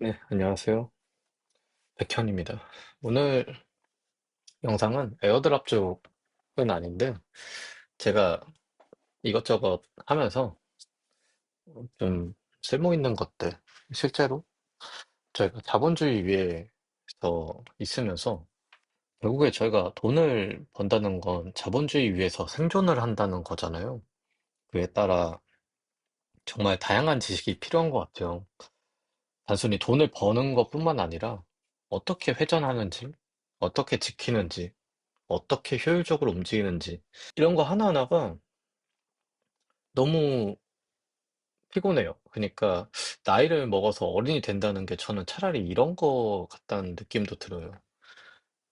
네, 안녕하세요. 백현입니다. 오늘 영상은 에어드랍 쪽은 아닌데, 제가 이것저것 하면서 좀 쓸모 있는 것들, 실제로 저희가 자본주의 위에서 있으면서, 결국에 저희가 돈을 번다는 건 자본주의 위에서 생존을 한다는 거잖아요. 그에 따라 정말 다양한 지식이 필요한 것 같아요. 단순히 돈을 버는 것뿐만 아니라, 어떻게 회전하는지, 어떻게 지키는지, 어떻게 효율적으로 움직이는지 이런 거 하나하나가 너무 피곤해요. 그러니까 나이를 먹어서 어른이 된다는 게 저는 차라리 이런 거 같다는 느낌도 들어요.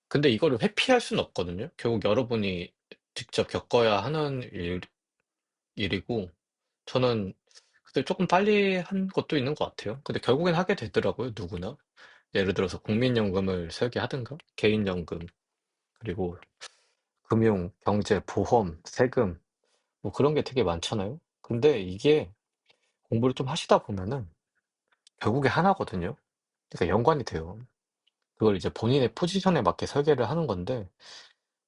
근데 이거를 회피할 수는 없거든요. 결국 여러분이 직접 겪어야 하는 일, 일이고 저는 그때 조금 빨리 한 것도 있는 것 같아요. 근데 결국엔 하게 되더라고요, 누구나. 예를 들어서 국민연금을 설계하든가 개인연금 그리고 금융, 경제, 보험, 세금 뭐 그런 게 되게 많잖아요. 근데 이게 공부를 좀 하시다 보면은 결국에 하나거든요. 그러니까 연관이 돼요. 그걸 이제 본인의 포지션에 맞게 설계를 하는 건데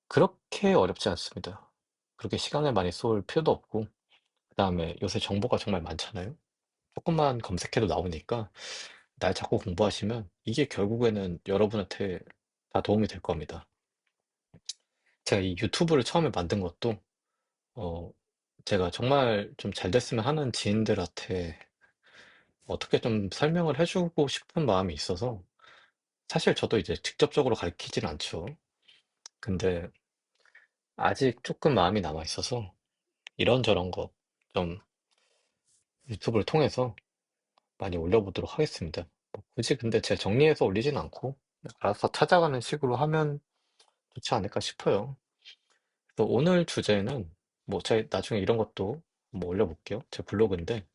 그렇게 어렵지 않습니다. 그렇게 시간을 많이 쏠 필요도 없고 그다음에 요새 정보가 정말 많잖아요. 조금만 검색해도 나오니까 날 잡고 공부하시면 이게 결국에는 여러분한테 다 도움이 될 겁니다. 제가 이 유튜브를 처음에 만든 것도 어 제가 정말 좀 잘 됐으면 하는 지인들한테 어떻게 좀 설명을 해 주고 싶은 마음이 있어서 사실 저도 이제 직접적으로 가르치진 않죠. 근데 아직 조금 마음이 남아 있어서 이런저런 거 좀 유튜브를 통해서 많이 올려보도록 하겠습니다. 뭐 굳이 근데 제가 정리해서 올리진 않고 알아서 찾아가는 식으로 하면 좋지 않을까 싶어요. 그래서 오늘 주제는 뭐 제가 나중에 이런 것도 뭐 올려볼게요. 제 블로그인데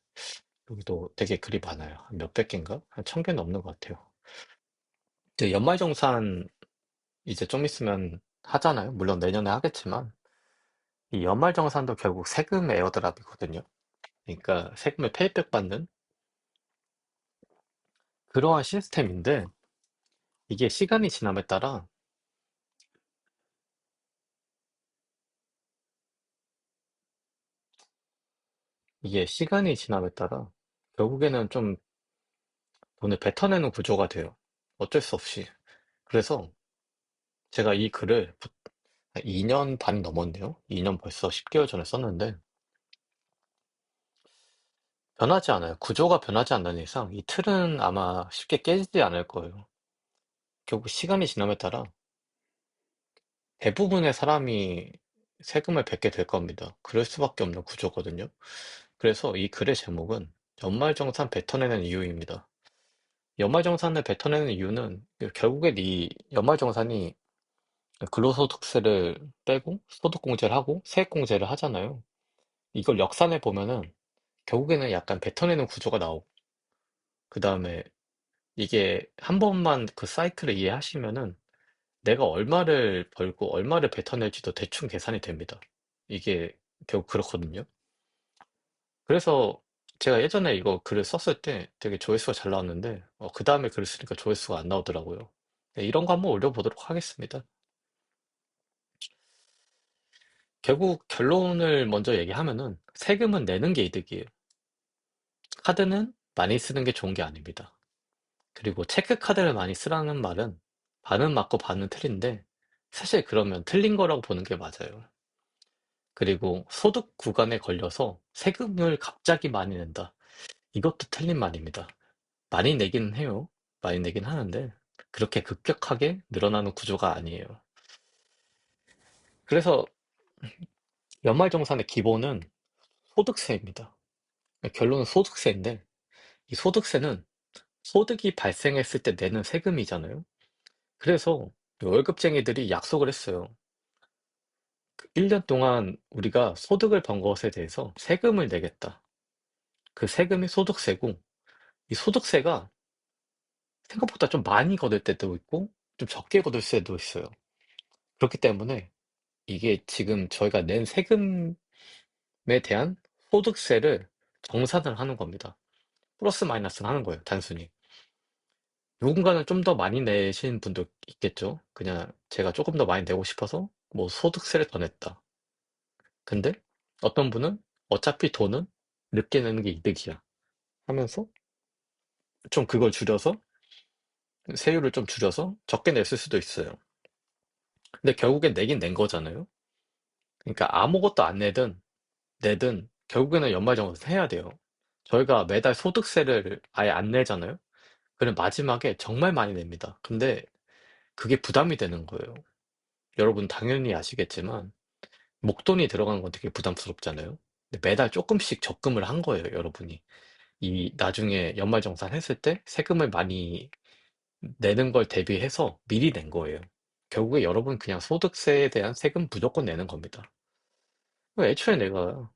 여기도 되게 글이 많아요. 한 몇백 개인가? 한 천 개 넘는 것 같아요. 연말정산 이제 좀 있으면 하잖아요. 물론 내년에 하겠지만 이 연말정산도 결국 세금 에어드랍이거든요. 그러니까 세금을 페이백 받는 그러한 시스템인데 이게 시간이 지남에 따라 이게 시간이 지남에 따라 결국에는 좀 돈을 뱉어내는 구조가 돼요. 어쩔 수 없이. 그래서 제가 이 글을 2년 반이 넘었네요. 2년 벌써 10개월 전에 썼는데 변하지 않아요. 구조가 변하지 않는 이상 이 틀은 아마 쉽게 깨지지 않을 거예요. 결국 시간이 지남에 따라 대부분의 사람이 세금을 뱉게 될 겁니다. 그럴 수밖에 없는 구조거든요. 그래서 이 글의 제목은 연말정산 뱉어내는 이유입니다. 연말정산을 뱉어내는 이유는 결국엔 이 연말정산이 근로소득세를 빼고 소득공제를 하고 세액공제를 하잖아요. 이걸 역산해 보면은 결국에는 약간 뱉어내는 구조가 나오고 그 다음에 이게 한 번만 그 사이클을 이해하시면은 내가 얼마를 벌고 얼마를 뱉어낼지도 대충 계산이 됩니다. 이게 결국 그렇거든요. 그래서 제가 예전에 이거 글을 썼을 때 되게 조회수가 잘 나왔는데 어, 그 다음에 글을 쓰니까 조회수가 안 나오더라고요. 네, 이런 거 한번 올려보도록 하겠습니다. 결국 결론을 먼저 얘기하면은 세금은 내는 게 이득이에요. 카드는 많이 쓰는 게 좋은 게 아닙니다. 그리고 체크카드를 많이 쓰라는 말은 반은 맞고 반은 틀린데 사실 그러면 틀린 거라고 보는 게 맞아요. 그리고 소득 구간에 걸려서 세금을 갑자기 많이 낸다. 이것도 틀린 말입니다. 많이 내긴 해요. 많이 내긴 하는데 그렇게 급격하게 늘어나는 구조가 아니에요. 그래서 연말정산의 기본은 소득세입니다. 결론은 소득세인데 이 소득세는 소득이 발생했을 때 내는 세금이잖아요. 그래서 월급쟁이들이 약속을 했어요. 1년 동안 우리가 소득을 번 것에 대해서 세금을 내겠다. 그 세금이 소득세고 이 소득세가 생각보다 좀 많이 거둘 때도 있고 좀 적게 거둘 때도 있어요. 그렇기 때문에 이게 지금 저희가 낸 세금에 대한 소득세를 정산을 하는 겁니다. 플러스 마이너스를 하는 거예요, 단순히. 누군가는 좀 더 많이 내신 분도 있겠죠. 그냥 제가 조금 더 많이 내고 싶어서 뭐 소득세를 더 냈다. 근데 어떤 분은 어차피 돈은 늦게 내는 게 이득이야 하면서 좀 그걸 줄여서 세율을 좀 줄여서 적게 냈을 수도 있어요. 근데 결국엔 내긴 낸 거잖아요. 그러니까 아무것도 안 내든 내든 결국에는 연말정산 해야 돼요. 저희가 매달 소득세를 아예 안 내잖아요. 그럼 마지막에 정말 많이 냅니다. 근데 그게 부담이 되는 거예요. 여러분 당연히 아시겠지만 목돈이 들어간 건 되게 부담스럽잖아요. 근데 매달 조금씩 적금을 한 거예요, 여러분이. 이 나중에 연말정산 했을 때 세금을 많이 내는 걸 대비해서 미리 낸 거예요. 결국에 여러분 그냥 소득세에 대한 세금 무조건 내는 겁니다. 애초에 내가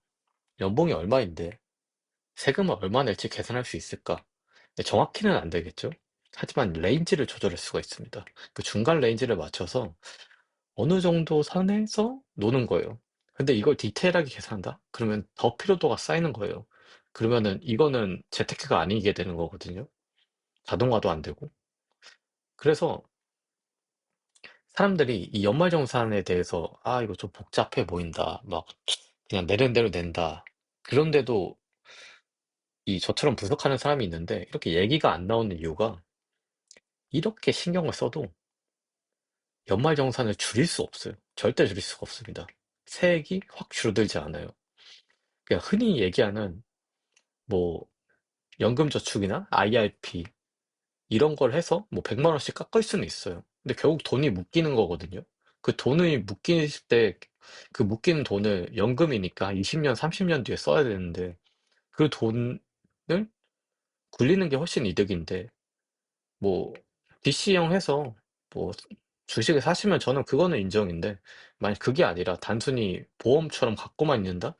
연봉이 얼마인데 세금을 얼마 낼지 계산할 수 있을까? 근데 정확히는 안 되겠죠? 하지만 레인지를 조절할 수가 있습니다. 그 중간 레인지를 맞춰서 어느 정도 선에서 노는 거예요. 근데 이걸 디테일하게 계산한다? 그러면 더 피로도가 쌓이는 거예요. 그러면은 이거는 재테크가 아니게 되는 거거든요. 자동화도 안 되고. 그래서 사람들이 이 연말정산에 대해서 아, 이거 좀 복잡해 보인다. 막 그냥 내는 대로 낸다. 그런데도 이 저처럼 분석하는 사람이 있는데 이렇게 얘기가 안 나오는 이유가 이렇게 신경을 써도 연말정산을 줄일 수 없어요. 절대 줄일 수가 없습니다. 세액이 확 줄어들지 않아요. 그냥 흔히 얘기하는 뭐 연금저축이나 IRP 이런 걸 해서 뭐 100만 원씩 깎을 수는 있어요. 근데 결국 돈이 묶이는 거거든요. 그 돈이 묶일 때 그 묶이는 돈을 연금이니까 20년, 30년 뒤에 써야 되는데 그 돈을 굴리는 게 훨씬 이득인데 뭐 DC형 해서 뭐 주식을 사시면 저는 그거는 인정인데 만약 그게 아니라 단순히 보험처럼 갖고만 있는다?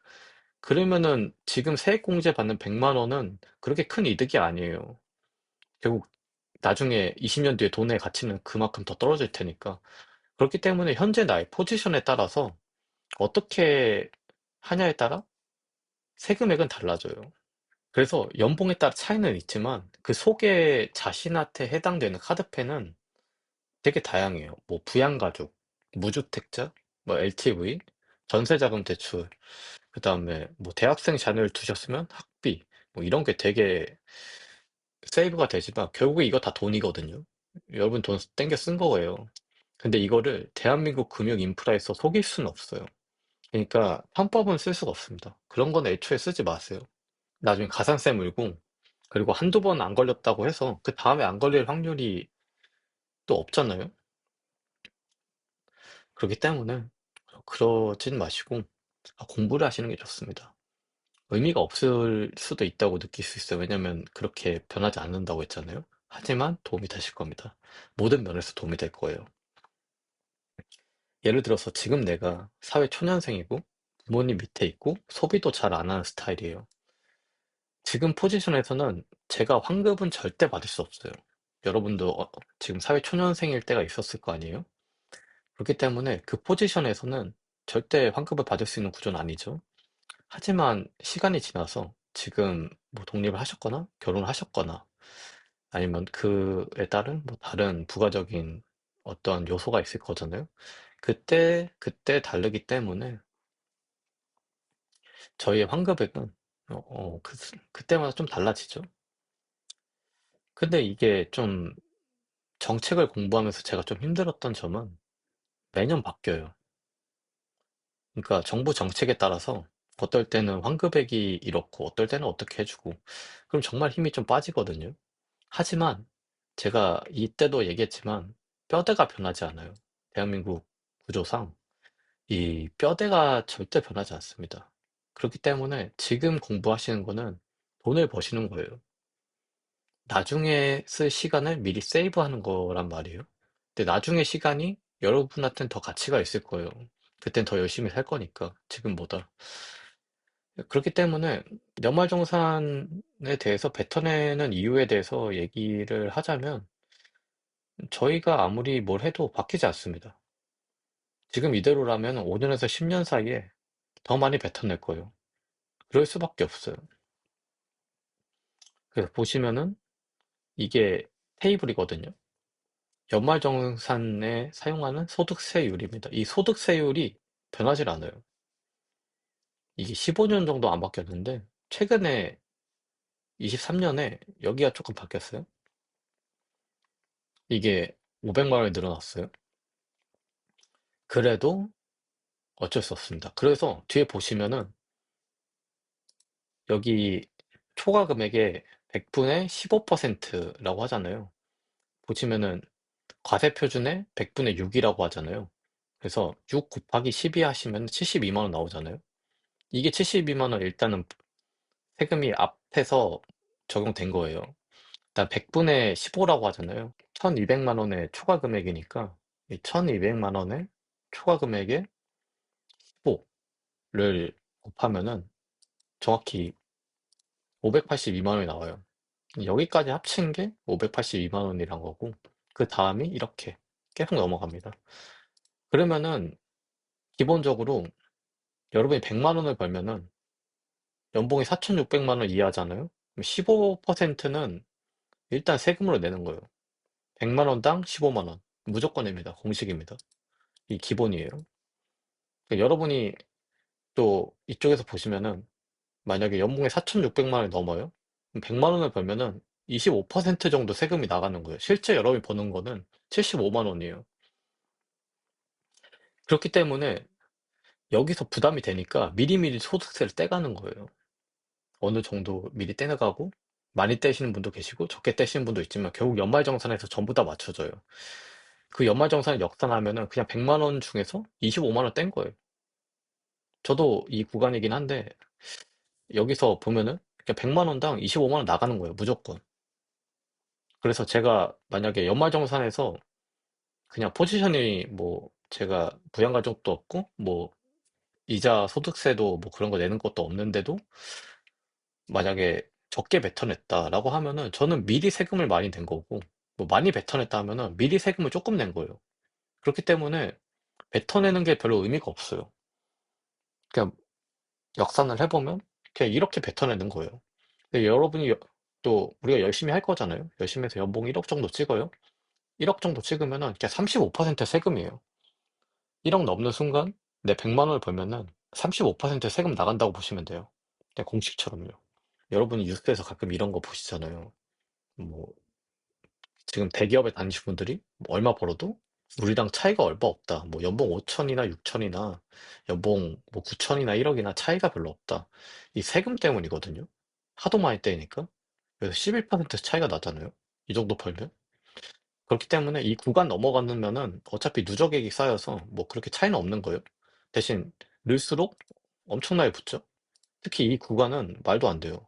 그러면은 지금 세액공제 받는 100만 원은 그렇게 큰 이득이 아니에요. 결국 나중에 20년 뒤에 돈의 가치는 그만큼 더 떨어질 테니까. 그렇기 때문에 현재 나의 포지션에 따라서 어떻게 하냐에 따라 세금액은 달라져요. 그래서 연봉에 따라 차이는 있지만 그 속에 자신한테 해당되는 카드펜은 되게 다양해요. 뭐 부양가족, 무주택자, 뭐 LTV, 전세자금 대출, 그다음에 뭐 대학생 자녀를 두셨으면 학비, 뭐 이런 게 되게 세이브가 되지만 결국에 이거 다 돈이거든요. 여러분 돈 땡겨 쓴 거예요. 근데 이거를 대한민국 금융 인프라에서 속일 수는 없어요. 그러니까 편법은 쓸 수가 없습니다. 그런 건 애초에 쓰지 마세요. 나중에 가산세 물고 그리고 한두 번 안 걸렸다고 해서 그 다음에 안 걸릴 확률이 또 없잖아요. 그렇기 때문에 그러진 마시고 아, 공부를 하시는 게 좋습니다. 의미가 없을 수도 있다고 느낄 수 있어요. 왜냐면 그렇게 변하지 않는다고 했잖아요. 하지만 도움이 되실 겁니다. 모든 면에서 도움이 될 거예요. 예를 들어서 지금 내가 사회 초년생이고 부모님 밑에 있고 소비도 잘 안 하는 스타일이에요. 지금 포지션에서는 제가 환급은 절대 받을 수 없어요. 여러분도 어, 지금 사회 초년생일 때가 있었을 거 아니에요? 그렇기 때문에 그 포지션에서는 절대 환급을 받을 수 있는 구조는 아니죠. 하지만 시간이 지나서 지금 뭐 독립을 하셨거나 결혼을 하셨거나 아니면 그에 따른 뭐 다른 부가적인 어떤 요소가 있을 거잖아요. 그때, 그때 다르기 때문에 저희의 환급액은 어, 어, 그, 그때마다 좀 달라지죠. 근데 이게 좀 정책을 공부하면서 제가 좀 힘들었던 점은 매년 바뀌어요. 그러니까 정부 정책에 따라서 어떨 때는 환급액이 이렇고 어떨 때는 어떻게 해주고 그럼 정말 힘이 좀 빠지거든요. 하지만 제가 이때도 얘기했지만 뼈대가 변하지 않아요. 대한민국 구조상 이 뼈대가 절대 변하지 않습니다. 그렇기 때문에 지금 공부하시는 거는 돈을 버시는 거예요. 나중에 쓸 시간을 미리 세이브하는 거란 말이에요. 근데 나중에 시간이 여러분한테는 더 가치가 있을 거예요. 그땐 더 열심히 살 거니까 지금보다. 그렇기 때문에 연말정산에 대해서 뱉어내는 이유에 대해서 얘기를 하자면 저희가 아무리 뭘 해도 바뀌지 않습니다. 지금 이대로라면 5년에서 10년 사이에 더 많이 뱉어낼 거예요. 그럴 수밖에 없어요. 그래서 보시면은 이게 테이블이거든요. 연말정산에 사용하는 소득세율입니다. 이 소득세율이 변하질 않아요. 이게 15년 정도 안 바뀌었는데 최근에 23년에 여기가 조금 바뀌었어요. 이게 500만 원이 늘어났어요. 그래도 어쩔 수 없습니다. 그래서 뒤에 보시면은 여기 초과 금액의 100분의 15%라고 하잖아요. 보시면은 과세 표준의 100분의 6이라고 하잖아요. 그래서 6 곱하기 12 하시면 72만 원 나오잖아요. 이게 72만 원 일단은 세금이 앞에서 적용된 거예요. 일단 100분의 15라고 하잖아요. 1200만 원의 초과 금액이니까 이 1200만 원의 초과 금액의 15를 곱하면은 정확히 582만 원이 나와요. 여기까지 합친 게 582만 원이란 거고 그 다음이 이렇게 계속 넘어갑니다. 그러면은 기본적으로 여러분이 100만 원을 벌면은 연봉이 4,600만 원 이하잖아요. 15%는 일단 세금으로 내는 거예요. 100만 원당 15만 원. 무조건입니다. 공식입니다. 이 기본이에요. 그러니까 여러분이 또 이쪽에서 보시면은 만약에 연봉이 4,600만 원이 넘어요? 100만 원을 벌면은 25% 정도 세금이 나가는 거예요. 실제 여러분이 버는 거는 75만 원이에요. 그렇기 때문에 여기서 부담이 되니까 미리미리 소득세를 떼가는 거예요. 어느 정도 미리 떼나가고 많이 떼시는 분도 계시고 적게 떼시는 분도 있지만 결국 연말정산에서 전부 다 맞춰져요. 그 연말정산을 역산하면은 그냥 100만 원 중에서 25만 원 뗀 거예요. 저도 이 구간이긴 한데 여기서 보면은 그냥 100만 원당 25만 원 나가는 거예요. 무조건. 그래서 제가 만약에 연말정산에서 그냥 포지션이 뭐 제가 부양가족도 없고 뭐 이자 소득세도 뭐 그런 거 내는 것도 없는데도 만약에 적게 뱉어냈다라고 하면은 저는 미리 세금을 많이 낸 거고 뭐 많이 뱉어냈다 하면은 미리 세금을 조금 낸 거예요. 그렇기 때문에 뱉어내는 게 별로 의미가 없어요. 그냥 역산을 해보면 그냥 이렇게 뱉어내는 거예요. 근데 여러분이 여- 또 우리가 열심히 할 거잖아요. 열심히 해서 연봉 1억 정도 찍어요. 1억 정도 찍으면은 그냥 35% 세금이에요. 1억 넘는 순간 내 100만 원을 벌면은 35% 세금 나간다고 보시면 돼요. 그냥 공식처럼요. 여러분이 뉴스에서 가끔 이런 거 보시잖아요. 뭐 지금 대기업에 다니신 분들이 뭐 얼마 벌어도 우리랑 차이가 얼마 없다. 뭐 연봉 5천이나 6천이나 연봉 뭐 9천이나 1억이나 차이가 별로 없다. 이 세금 때문이거든요. 하도 많이 떼니까. 그래서 11% 차이가 나잖아요. 이 정도 벌면. 그렇기 때문에 이 구간 넘어가면은 어차피 누적액이 쌓여서 뭐 그렇게 차이는 없는 거예요. 대신 늘수록 엄청나게 붙죠. 특히 이 구간은 말도 안 돼요.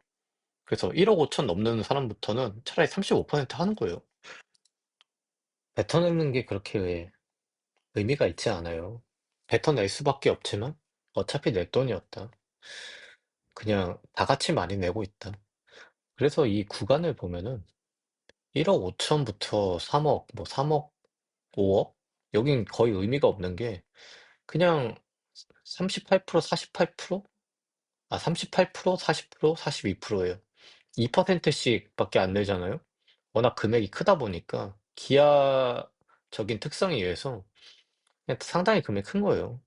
그래서 1억 5천 넘는 사람부터는 차라리 35% 하는 거예요. 뱉어내는 게 그렇게 의미가 있지 않아요. 뱉어낼 수밖에 없지만 어차피 내 돈이었다. 그냥 다 같이 많이 내고 있다. 그래서 이 구간을 보면은 1억 5천부터 3억, 뭐 3억, 5억? 여긴 거의 의미가 없는 게 그냥 38%, 48%? 아, 38%, 40%, 42%예요. 2%씩 밖에 안 내잖아요. 워낙 금액이 크다 보니까 기하적인 특성에 의해서 상당히 금액이 큰 거예요.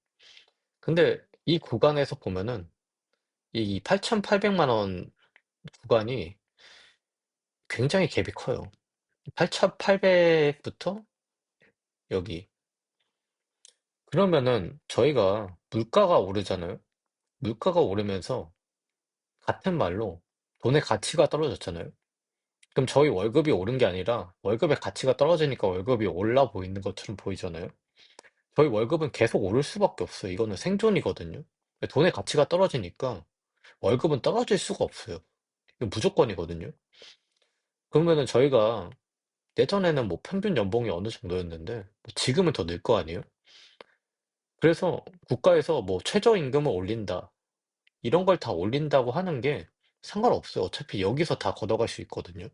근데 이 구간에서 보면은 이 8,800만 원 구간이 굉장히 갭이 커요. 8,800부터 여기. 그러면은 저희가 물가가 오르잖아요. 물가가 오르면서 같은 말로 돈의 가치가 떨어졌잖아요. 그럼 저희 월급이 오른 게 아니라 월급의 가치가 떨어지니까 월급이 올라 보이는 것처럼 보이잖아요. 저희 월급은 계속 오를 수밖에 없어요. 이거는 생존이거든요. 돈의 가치가 떨어지니까 월급은 떨어질 수가 없어요. 이건 무조건이거든요. 그러면은 저희가 예전에는 뭐 평균 연봉이 어느 정도였는데 뭐 지금은 더 늘 거 아니에요? 그래서 국가에서 뭐 최저임금을 올린다 이런 걸 다 올린다고 하는 게 상관없어요. 어차피 여기서 다 걷어갈 수 있거든요.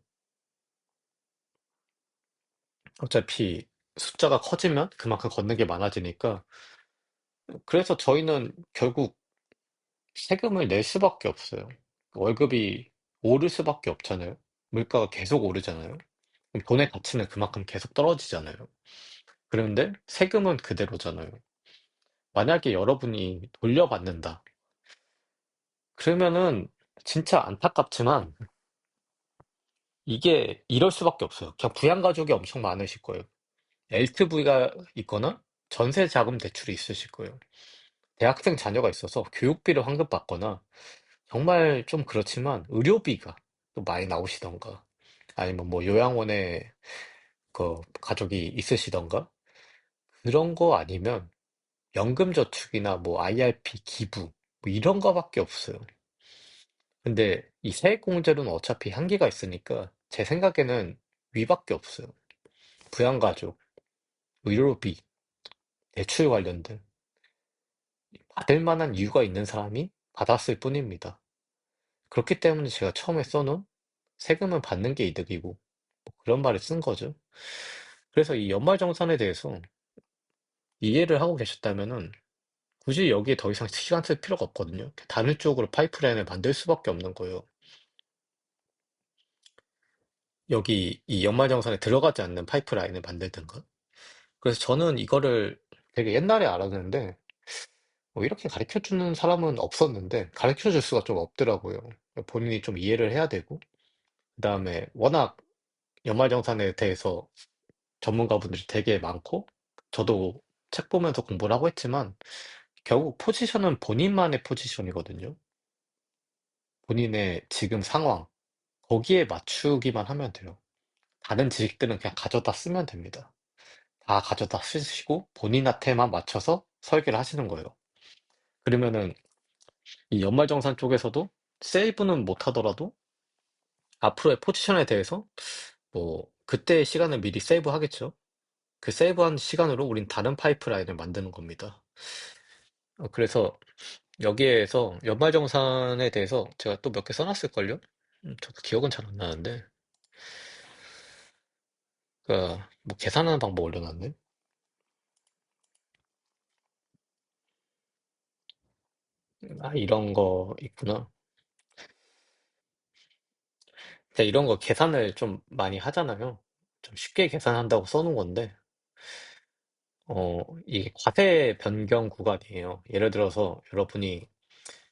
어차피 숫자가 커지면 그만큼 걷는 게 많아지니까 그래서 저희는 결국 세금을 낼 수밖에 없어요. 월급이 오를 수밖에 없잖아요. 물가가 계속 오르잖아요. 돈의 가치는 그만큼 계속 떨어지잖아요. 그런데 세금은 그대로잖아요. 만약에 여러분이 돌려받는다. 그러면은 진짜 안타깝지만 이게 이럴 수밖에 없어요. 그냥 부양가족이 엄청 많으실 거예요. LTV가 있거나 전세 자금 대출이 있으실 거예요. 대학생 자녀가 있어서 교육비를 환급받거나 정말 좀 그렇지만 의료비가 또 많이 나오시던가 아니면 뭐 요양원에 그 가족이 있으시던가 그런 거 아니면 연금저축이나 뭐 IRP 기부 뭐 이런 거밖에 없어요. 근데 이 세액공제로는 어차피 한계가 있으니까 제 생각에는 위밖에 없어요. 부양가족, 의료비, 대출 관련된 받을 만한 이유가 있는 사람이 받았을 뿐입니다. 그렇기 때문에 제가 처음에 써놓은 세금은 받는 게 이득이고 뭐 그런 말을 쓴 거죠. 그래서 이 연말정산에 대해서 이해를 하고 계셨다면은 굳이 여기에 더 이상 시간 쓸 필요가 없거든요. 쪽으로 파이프라인을 만들 수밖에 없는 거예요. 여기 이 연말정산에 들어가지 않는 파이프라인을 만들든가. 그래서 저는 이거를 되게 옛날에 알았는데 뭐 이렇게 가르쳐 주는 사람은 없었는데 가르쳐 줄 수가 좀 없더라고요. 본인이 좀 이해를 해야 되고 그다음에 워낙 연말정산에 대해서 전문가분들이 되게 많고 저도 책 보면서 공부를 하고 했지만 결국 포지션은 본인만의 포지션이거든요. 본인의 지금 상황 거기에 맞추기만 하면 돼요. 다른 지식들은 그냥 가져다 쓰면 됩니다. 다 가져다 쓰시고 본인한테만 맞춰서 설계를 하시는 거예요. 그러면은 이 연말정산 쪽에서도 세이브는 못 하더라도 앞으로의 포지션에 대해서 뭐 그때의 시간을 미리 세이브 하겠죠. 그 세이브한 시간으로 우린 다른 파이프라인을 만드는 겁니다. 어, 그래서 여기에서 연말정산에 대해서 제가 또 몇 개 써놨을걸요? 음, 저도 기억은 잘 안 나는데 그뭐 계산하는 방법 올려놨네. 아 이런 거 있구나. 제가 이런 거 계산을 좀 많이 하잖아요. 좀 쉽게 계산한다고 써놓은 건데 어 이게 과세 변경 구간이에요. 예를 들어서 여러분이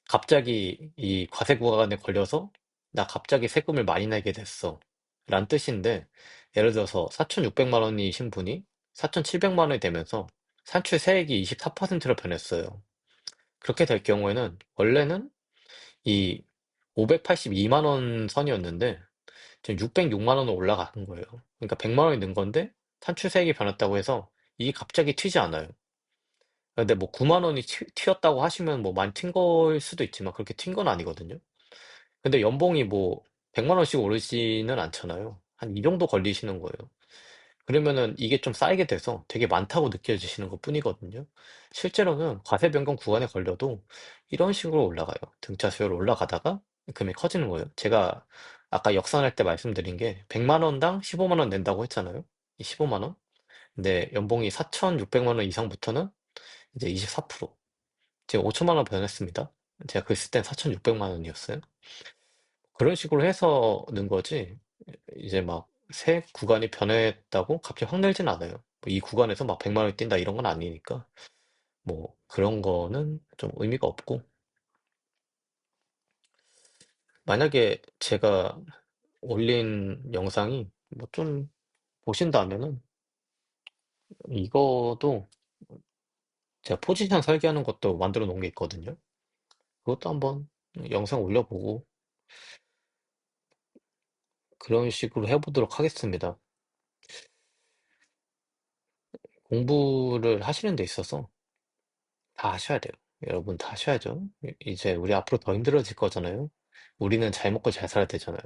갑자기 이 과세 구간에 걸려서 나 갑자기 세금을 많이 내게 됐어. 란 뜻인데 예를 들어서 4,600만 원이신 분이 4,700만 원이 되면서 산출 세액이 24%로 변했어요. 그렇게 될 경우에는 원래는 이 582만 원 선이었는데 지금 606만 원으로 올라가는 거예요. 그러니까 100만 원이 는 건데 산출 세액이 변했다고 해서 이게 갑자기 튀지 않아요. 근데 뭐 9만 원이 튀, 튀었다고 하시면 뭐 많이 튄걸 수도 있지만 그렇게 튄 건 아니거든요. 근데 연봉이 뭐 100만 원씩 오르지는 않잖아요. 한 이 정도 걸리시는 거예요. 그러면은 이게 좀 쌓이게 돼서 되게 많다고 느껴지시는 것 뿐이거든요. 실제로는 과세 변경 구간에 걸려도 이런 식으로 올라가요. 등차 수요로 올라가다가 금액이 커지는 거예요. 제가 아까 역산할 때 말씀드린 게 100만 원당 15만 원 낸다고 했잖아요. 이 15만 원. 근데 연봉이 4,600만 원 이상부터는 이제 24%. 제가 5천만 원 변했습니다. 제가 글쓸땐 4,600만 원이었어요. 그런 식으로 해서 는 거지. 이제 막세 구간이 변했다고 갑자기 확 늘진 않아요. 뭐이 구간에서 막 100만 원이 뛴다 이런 건 아니니까. 뭐 그런 거는 좀 의미가 없고. 만약에 제가 올린 영상이 뭐 좀 보신다면은 이거도 제가 포지션 설계하는 것도 만들어 놓은 게 있거든요. 그것도 한번 영상 올려보고 그런 식으로 해보도록 하겠습니다. 공부를 하시는 데 있어서 다 하셔야 돼요. 여러분 다 하셔야죠. 이- 이제 우리 앞으로 더 힘들어질 거잖아요. 우리는 잘 먹고 잘 살아야 되잖아요.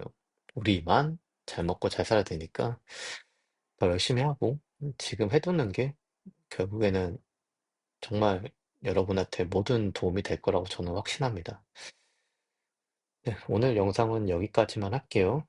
우리만 잘 먹고 잘 살아야 되니까 더 열심히 하고 지금 해두는 게 결국에는 정말 여러분한테 모든 도움이 될 거라고 저는 확신합니다. 네, 오늘 영상은 여기까지만 할게요.